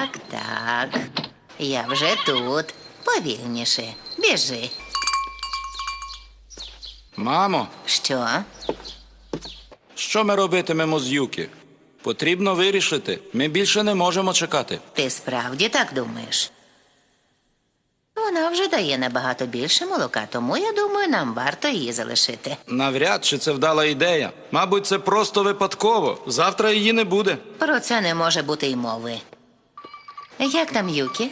Так, так. Я вже тут. Повільніше. Біжи. Мамо, Що? що ми робитимемо з Юкі? Потрібно вирішити. Ми більше не можемо чекати. Ти справді так думаєш? Вона вже дає набагато більше молока, тому я думаю, нам варто її залишити. Навряд чи це вдала ідея. Мабуть, це просто випадково. Завтра її не буде. Про це не може бути й мови. Як там Юкі?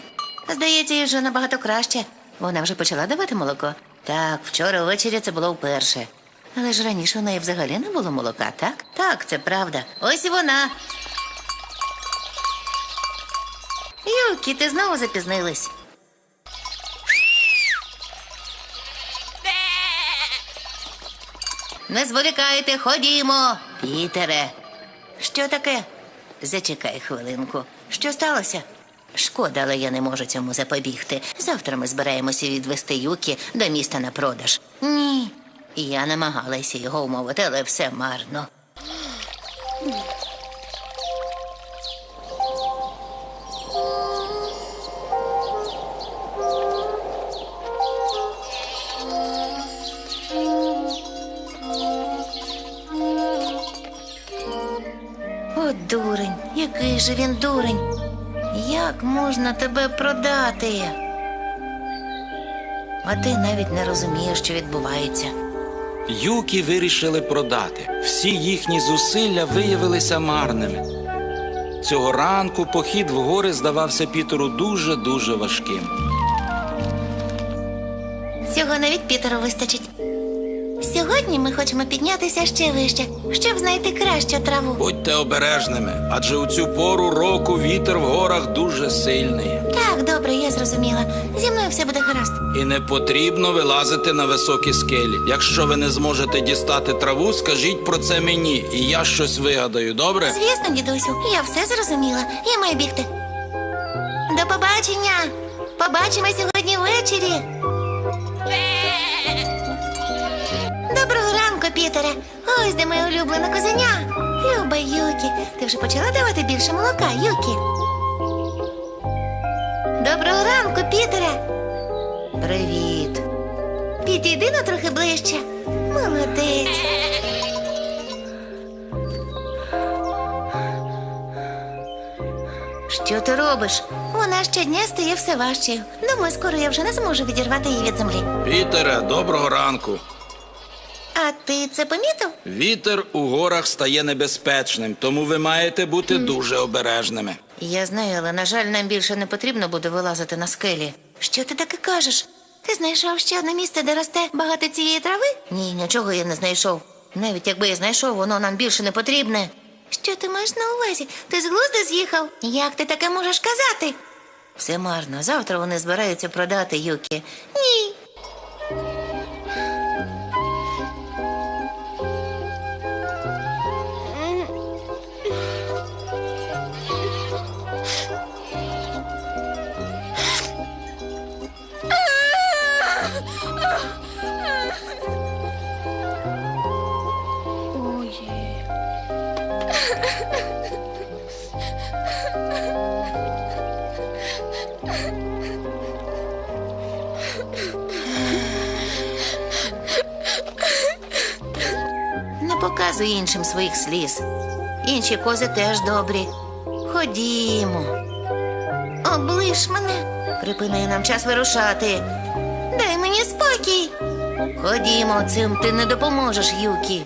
Здається, їй вже набагато краще. Вона вже почала давати молоко. Так, вчора ввечері це було вперше. Але ж раніше у неї взагалі не було молока, так? Так, це правда. Ось вона. Юкі, ти знову запізнилась. Не зволікайте, ходімо. Пітере. Що таке? Зачекай хвилинку. Що сталося? Шкода, але я не можу цьому запобігти. Завтра ми збираємося відвести Юкі до міста на продаж. Ні. Я намагалася його умовити, але все марно. О, дурень, який же він дурень. Як можна тебе продати? А ти навіть не розумієш, що відбувається. Юкі вирішили продати. Всі їхні зусилля виявилися марними. Цього ранку похід в гори здавався Пітеру дуже-дуже важким. Цього навіть Пітеру вистачить. Сьогодні ми хочемо піднятися ще вище, щоб знайти кращу траву. Будьте обережними, адже у цю пору року вітер в горах дуже сильний. Так, добре, я зрозуміла. Зі мною все буде гаразд. І не потрібно вилазити на високі скелі. Якщо ви не зможете дістати траву, скажіть про це мені, і я щось вигадаю, добре? Звісно, дідусю, я все зрозуміла. Я маю бігти. До побачення. Побачимо сьогодні ввечері. Пітере. Ось де моє улюблене козеня. Люба Юкі. Ти вже почала давати більше молока, Юкі. Доброго ранку, Пітере. Привіт. Підійди на трохи ближче. Молодець. Що ти робиш? Вона щодня стає все важчою. Думаю, скоро я вже не зможу відірвати її від землі. Пітере, доброго ранку. А ти це помітив? Вітер у горах стає небезпечним, тому ви маєте бути дуже обережними. Я знаю, але на жаль, нам більше не потрібно буде вилазити на скелі. Що ти таке кажеш? Ти знайшов ще одне місце, де росте багато цієї трави? Ні, нічого я не знайшов. Навіть якби я знайшов, воно нам більше не потрібне. Що ти маєш на увазі? Ти з глузду з'їхав? Як ти таке можеш казати? Все марно. Завтра вони збираються продати Юкі. Ні. Показуй іншим своїх сліз. Інші кози теж добрі. Ходімо. Облиш мене. Припини нам час вирушати. Дай мені спокій. Ходімо, цим ти не допоможеш, Юкі.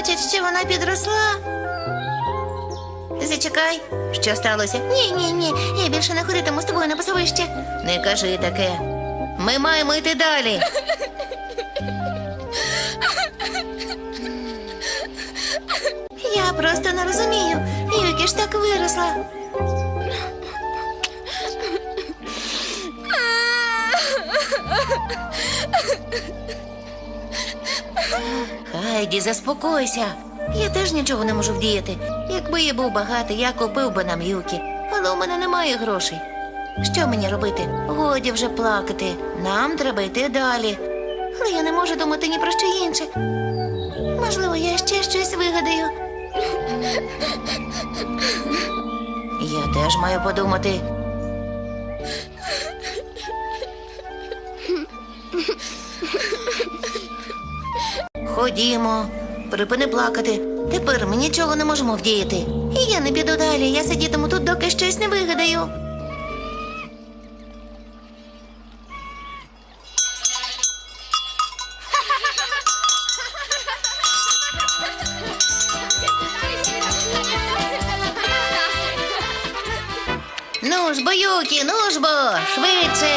Бачать, що вона підросла? Зачекай, що сталося? Ні, ні, ні. Я більше не ходитиму з тобою на пасовище. Не кажи таке. Ми маємо йти далі. Я просто не розумію. Юкі ж так виросла. Хайді, заспокойся. Я теж нічого не можу вдіяти. Якби я був багатий, я купив би нам юки. Але у мене немає грошей. Що мені робити? Годі вже плакати. Нам треба йти далі. Але я не можу думати ні про що інше. Можливо, я ще щось вигадаю. Я теж маю подумати. Ходімо, припини плакати. Тепер ми нічого не можемо вдіяти. І я не піду далі. Я сидітиму тут, доки щось не вигадаю. Ну ж бо, Юкі, ну ж бо, швидше.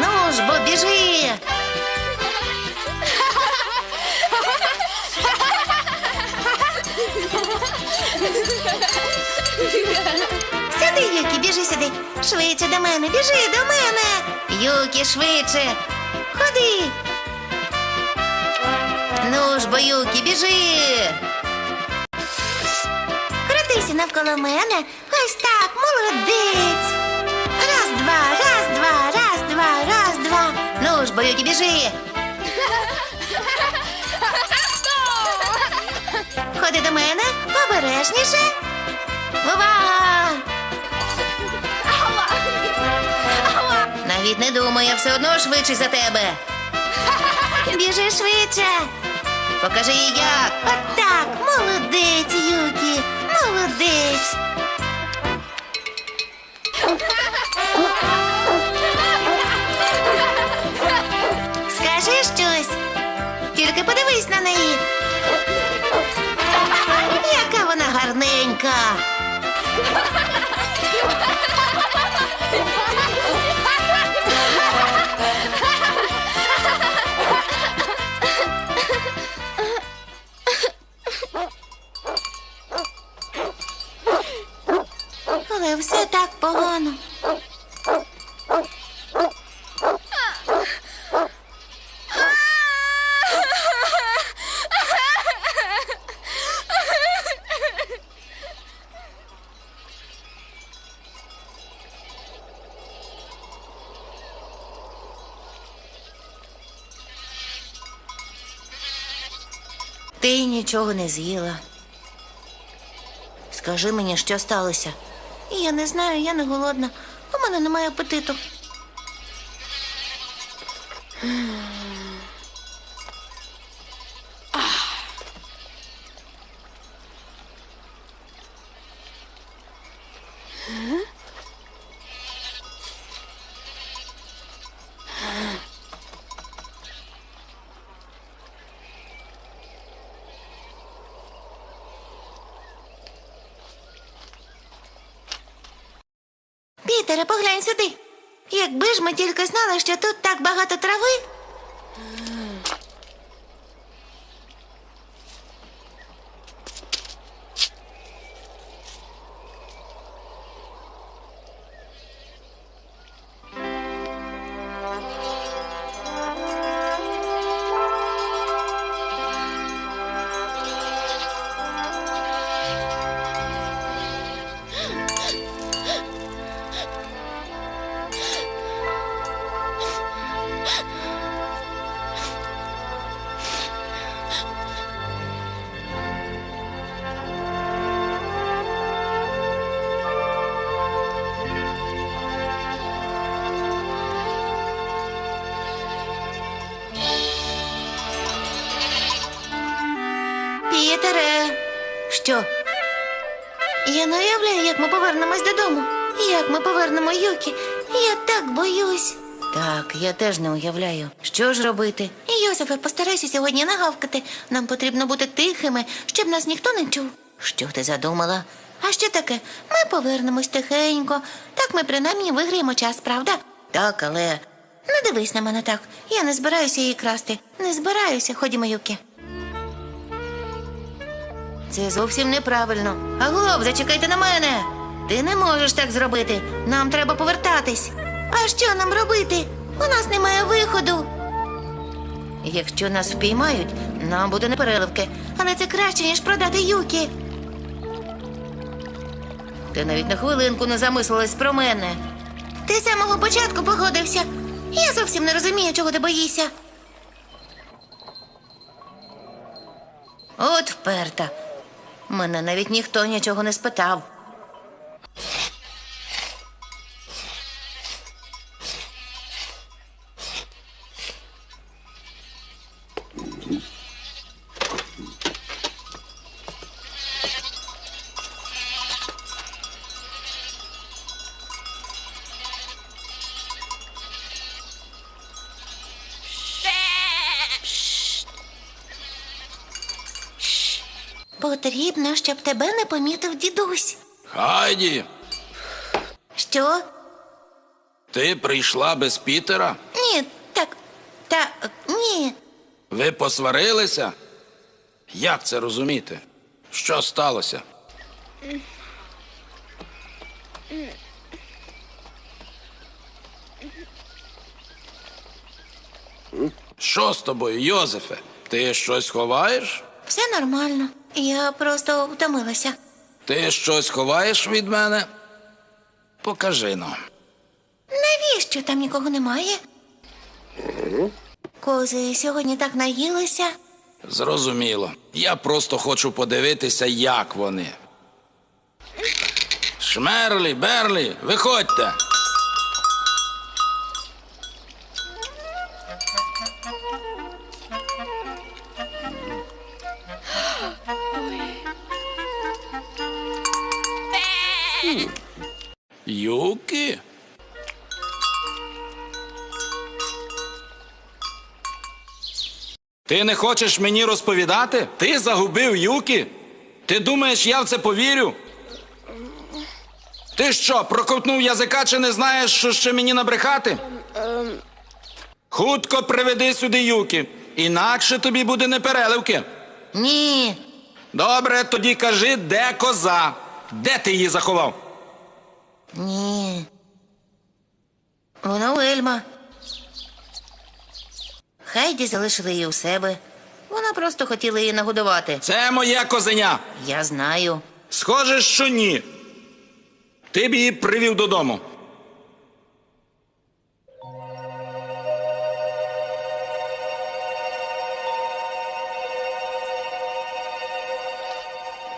Ну ж бо, біжи. Юкі, біжи сюди. Швидше до мене, біжи до мене. Юкі, швидше. Ходи. Ну ж бо, Юкі, біжи. Крутися навколо мене. Ось так, молодець. Раз, два, раз, два, раз, два, раз, два. Ну ж, Боюкі, біжи. Ходи до мене, обережніше. Увага! Навіть не думай, я все одно швидше за тебе. Біжи швидше. Покажи їй як. От так, молодець, Юкі, молодець. Скажи щось. Тільки подивись на неї. Нічого не з'їла. Скажи мені, що сталося. Я не знаю, я не голодна. У мене немає апетиту. Пітере, поглянь сюди. Якби ж ми тільки знали, що тут так багато трави. Як ми повернемось додому. Як ми повернемо Юкі. Я так боюсь. Так, я теж не уявляю. Що ж робити? Йосифе, постарайся сьогодні не гавкати. Нам потрібно бути тихими, щоб нас ніхто не чув. Що ти задумала? А що таке? Ми повернемось тихенько. Так ми принаймні виграємо час, правда? Так, але не дивись на мене так. Я не збираюся її красти. Не збираюся, ходімо, Юкі. Це зовсім неправильно. Аглов, зачекайте на мене. Ти не можеш так зробити. Нам треба повертатись. А що нам робити? У нас немає виходу. Якщо нас впіймають, нам буде непереливки, але це краще, ніж продати юкі. Ти навіть на хвилинку не замислилась про мене. Ти з самого початку погодився. Я зовсім не розумію, чого ти боїшся. От вперта. Мене навіть ніхто нічого не спитав. Потрібно, щоб тебе не помітив дідусь. Хайді, Що? ти прийшла без Пітера? Ні, так. Та ні. Ви посварилися? Як це розуміти? Що сталося? Що з тобою, Йозефе? Ти щось ховаєш? Все нормально. Я просто втомилася. Ти щось ховаєш від мене? Покажи нам. Навіщо там нікого немає? Кози сьогодні так наїлися. Зрозуміло. Я просто хочу подивитися, як вони. Шмерлі, Берлі, виходьте. Ти не хочеш мені розповідати? Ти загубив Юкі? Ти думаєш, я в це повірю? Ти що, проковтнув язика чи не знаєш, що ще мені набрехати? Хутко приведи сюди Юкі, інакше тобі буде непереливки. Ні. Добре, тоді кажи, де коза? Де ти її заховав? Ні. Вона у Ельма. Хайді залишили її у себе. Вона просто хотіла її нагодувати. Це моє козеня. Я знаю. Схоже, що ні. Ти б її привів додому.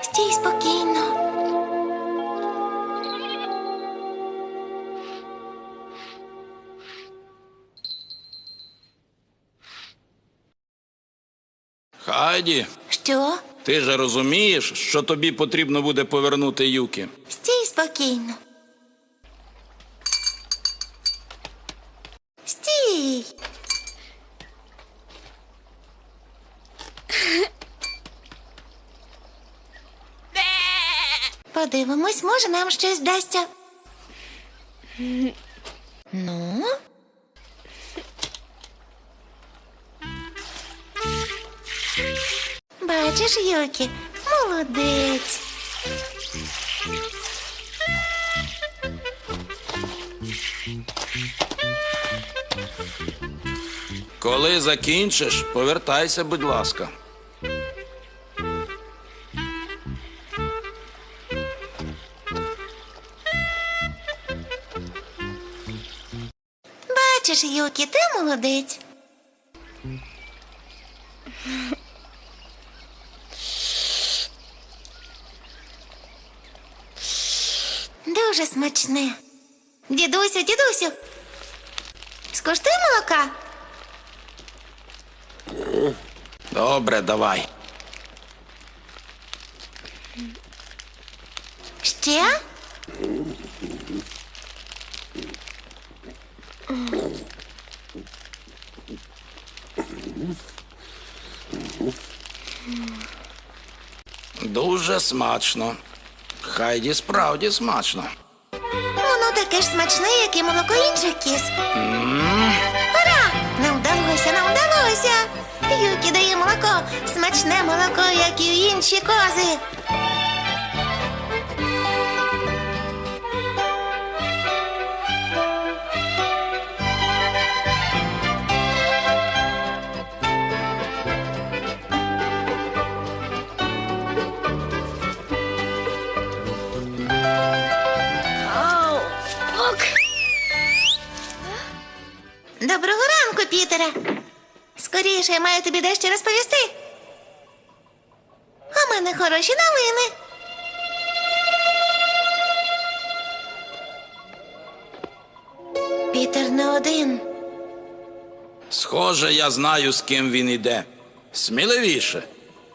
Стій спокійно. Хайді, Що? ти же розумієш, що тобі потрібно буде повернути Юкі. Стій спокійно. Стій. Подивимось, може нам щось вдасться. Ну. Бачиш, Юкі, молодець. Коли закінчиш, повертайся, будь ласка. Бачиш, Юкі, ти молодець. Дуже смачне. Дідусю, дідусю. Скуштуй молока. Добре, давай. Ще? Дуже смачно. Хайді справді смачно. Воно таке ж смачне, як і молоко інших кіз. Ура! Нам вдалося, нам вдалося. Юкі дає молоко, смачне молоко, як і інші кози. Скоріше я маю тобі дещо розповісти. У мене хороші новини. Пітер не один. Схоже, я знаю, з ким він іде. Сміливіше.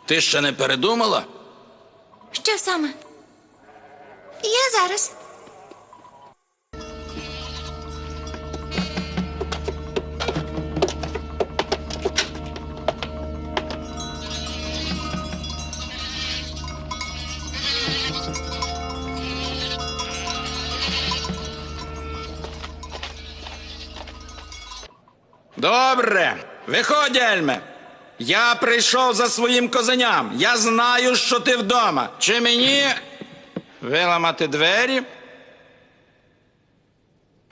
Ти ще не передумала? Що саме? Я зараз. Добре, виходь, Ельме. Я прийшов за своїм козеням. Я знаю, що ти вдома. Чи мені виламати двері?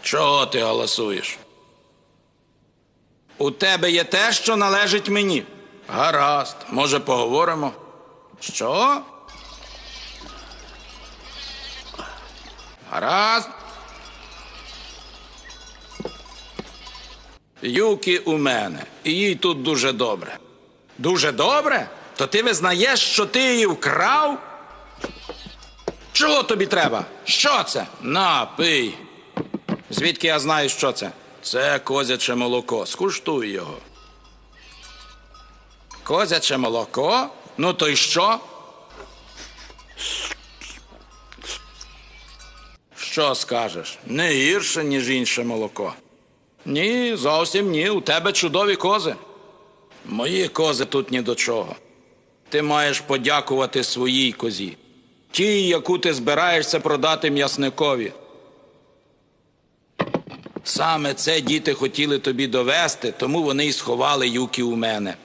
Чого ти голосуєш? У тебе є те, що належить мені. Гаразд, може, поговоримо. Що? Гаразд. Юкі у мене, і їй тут дуже добре. Дуже добре? То ти визнаєш, що ти її вкрав? Чого тобі треба? Що це? На, пий. Звідки я знаю, що це? Це козяче молоко. Скуштуй його. Козяче молоко? Ну то й що? Що скажеш? Не гірше, ніж інше молоко. Ні, зовсім ні. У тебе чудові кози. Мої кози тут ні до чого. Ти маєш подякувати своїй козі, тій, яку ти збираєшся продати м'ясникові. Саме це діти хотіли тобі довести, тому вони й сховали юки у мене.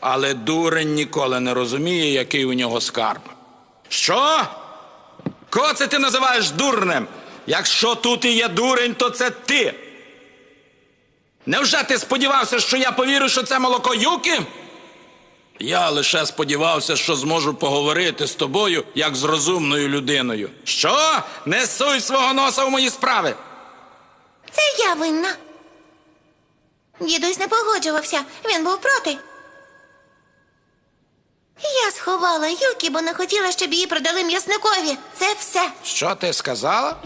Але дурень ніколи не розуміє, який у нього скарб. Що? Кого це ти називаєш дурнем? Якщо тут і є дурень, то це ти. Невже ти сподівався, що я повірю, що це молоко юки? Я лише сподівався, що зможу поговорити з тобою як з розумною людиною. Що? Не суй свого носа в мої справи. Це я винна. Дідусь не погоджувався, він був проти. Я сховала Юкі, бо не хотіла, щоб її продали м'ясникові. Це все. Що ти сказала?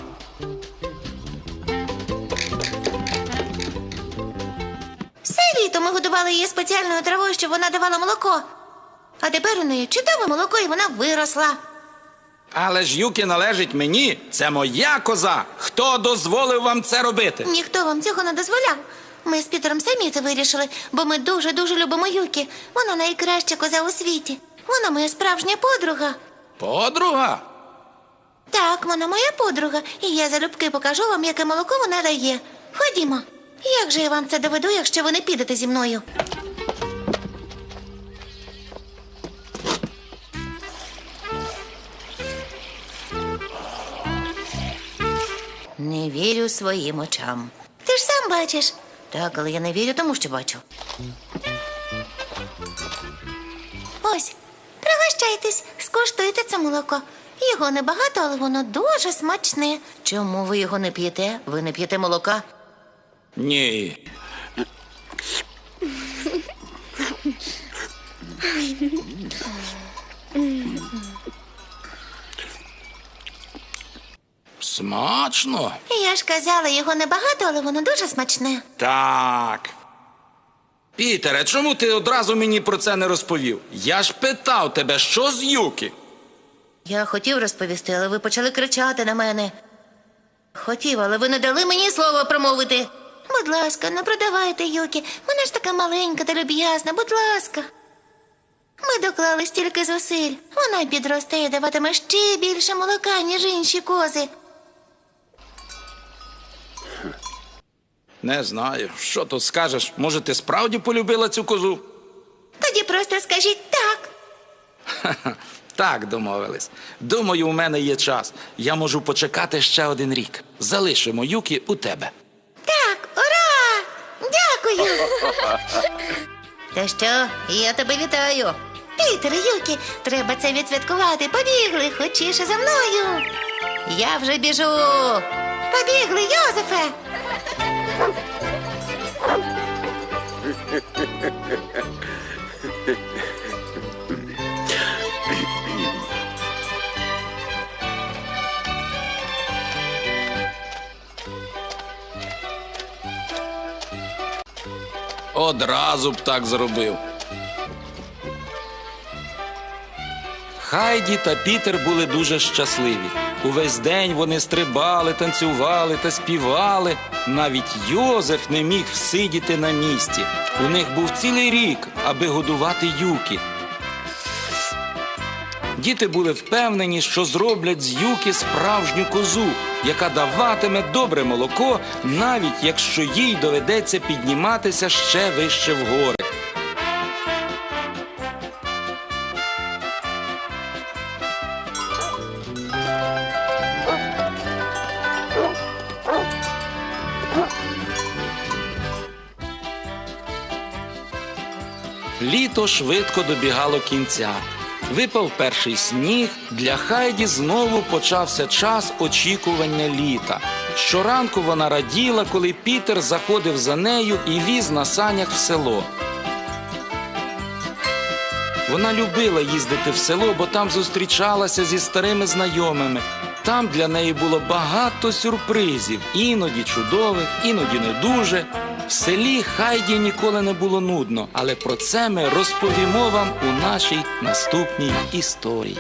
Все літо ми годували її спеціальною травою, щоб вона давала молоко. А тепер у неї чудове молоко, і вона виросла. Але ж юки належить мені. Це моя коза. Хто дозволив вам це робити? Ніхто вам цього не дозволяв. Ми з Пітером самі це вирішили, бо ми дуже дуже любимо Юкі. Вона найкраща коза у світі. Вона моя справжня подруга. Подруга? Так, вона моя подруга, і я залюбки покажу вам, яке молоко вона дає. Ходімо. Як же я вам це доведу, якщо ви не підете зі мною? Не вірю своїм очам. Ти ж сам бачиш. Так, але я не вірю тому, що бачу. Ось, пригощайтесь, скуштуйте це молоко. Його небагато, але воно дуже смачне. Чому ви його не п'єте? Ви не п'єте молока? Ні. Смачно. Я ж казала, його небагато, але воно дуже смачне. Так. Пітере, чому ти одразу мені про це не розповів? Я ж питав тебе, що з юки? Я хотів розповісти, але ви почали кричати на мене. Хотів, але ви не дали мені слова промовити. Будь ласка, не продавайте Юкі. Вона ж така маленька та люб'язна, будь ласка. Ми доклали стільки зусиль. Вона підросте і даватиме ще більше молока, ніж інші кози. Не знаю. Що тут скажеш? Може, ти справді полюбила цю козу? Тоді просто скажіть так. Так, домовились. Думаю, у мене є час. Я можу почекати ще один рік. Залишимо Юкі у тебе. Дякую. Та що, я тебе вітаю. Пітер, Юкі, треба це відсвяткувати. Побігли, хочіше за мною. Я вже біжу. Побігли, Йозефе. Одразу б так зробив. Хайді та Пітер були дуже щасливі. Увесь день вони стрибали, танцювали та співали. Навіть Йозеф не міг всидіти на місці. У них був цілий рік, аби годувати юки. Діти були впевнені, що зроблять з юки справжню козу, яка даватиме добре молоко, навіть якщо їй доведеться підніматися ще вище в гори. Літо швидко добігало кінця. Випав перший сніг. Для Хайді знову почався час очікування літа. Щоранку вона раділа, коли Пітер заходив за нею і віз на санях в село. Вона любила їздити в село, бо там зустрічалася зі старими знайомими. Там для неї було багато сюрпризів, іноді чудових, іноді не дуже. В селі Хайді ніколи не було нудно, але про це ми розповімо вам у нашій наступній історії.